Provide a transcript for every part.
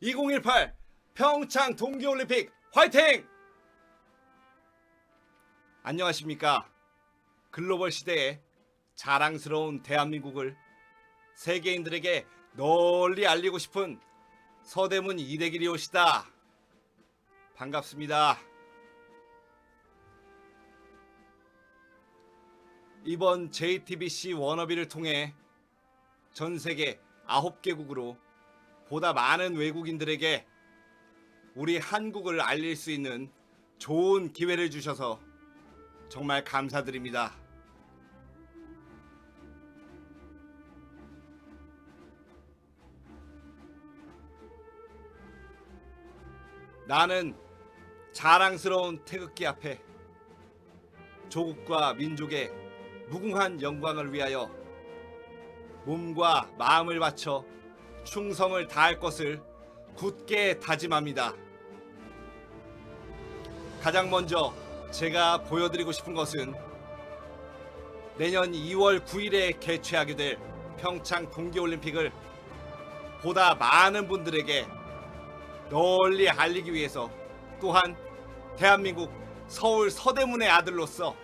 2018 평창 동계올림픽 화이팅! 안녕하십니까. 글로벌 시대에 자랑스러운 대한민국을 세계인들에게 널리 알리고 싶은 서대문 이대길이 오시다. 반갑습니다. 이번 JTBC 워너비를 통해 전 세계 9개국으로 보다 많은 외국인들에게 우리 한국을 알릴 수 있는 좋은 기회를 주셔서 정말 감사드립니다. 나는 자랑스러운 태극기 앞에 조국과 민족의 무궁한 영광을 위하여 몸과 마음을 바쳐 충성을 다할 것을 굳게 다짐합니다. 가장 먼저 제가 보여드리고 싶은 것은 내년 2월 9일에 개최하게 될 평창 동계올림픽을 보다 많은 분들에게 널리 알리기 위해서 또한 대한민국 서울 서대문의 아들로서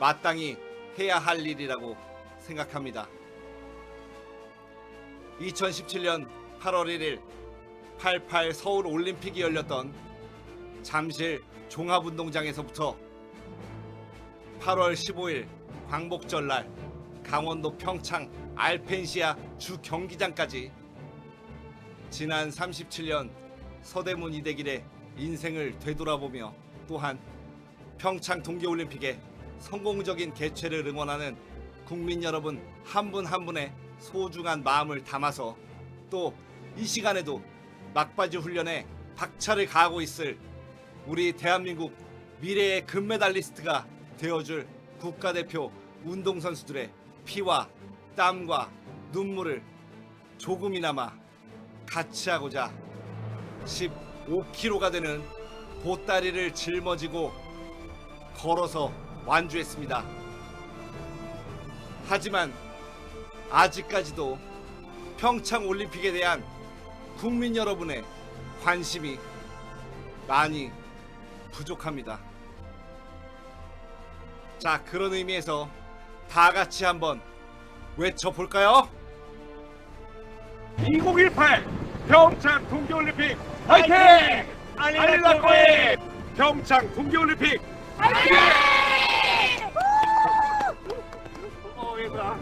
마땅히 해야 할 일이라고 생각합니다. 2017년 8월 1일 88 서울 올림픽이 열렸던 잠실 종합운동장에서부터 8월 15일 광복절 날 강원도 평창 알펜시아 주 경기장까지 지난 37년 서대문 이대길의 인생을 되돌아보며 또한 평창 동계올림픽의 성공적인 개최를 응원하는 국민 여러분 한 분한 분의 소중한 마음을 담아서 또 이 시간에도 막바지 훈련에 박차를 가하고 있을 우리 대한민국 미래의 금메달리스트가 되어줄 국가대표 운동선수들의 피와 땀과 눈물을 조금이나마 같이 하고자 15kg가 되는 보따리를 짊어지고 걸어서 완주했습니다. 하지만 아직까지도 평창 올림픽에 대한 국민 여러분의 관심이 많이 부족합니다. 자, 그런 의미에서 다 같이 한번 외쳐볼까요? 2018 평창 동계올림픽 화이팅! 알릴라코의 평창 동계올림픽 화이팅! 어, 얘들아.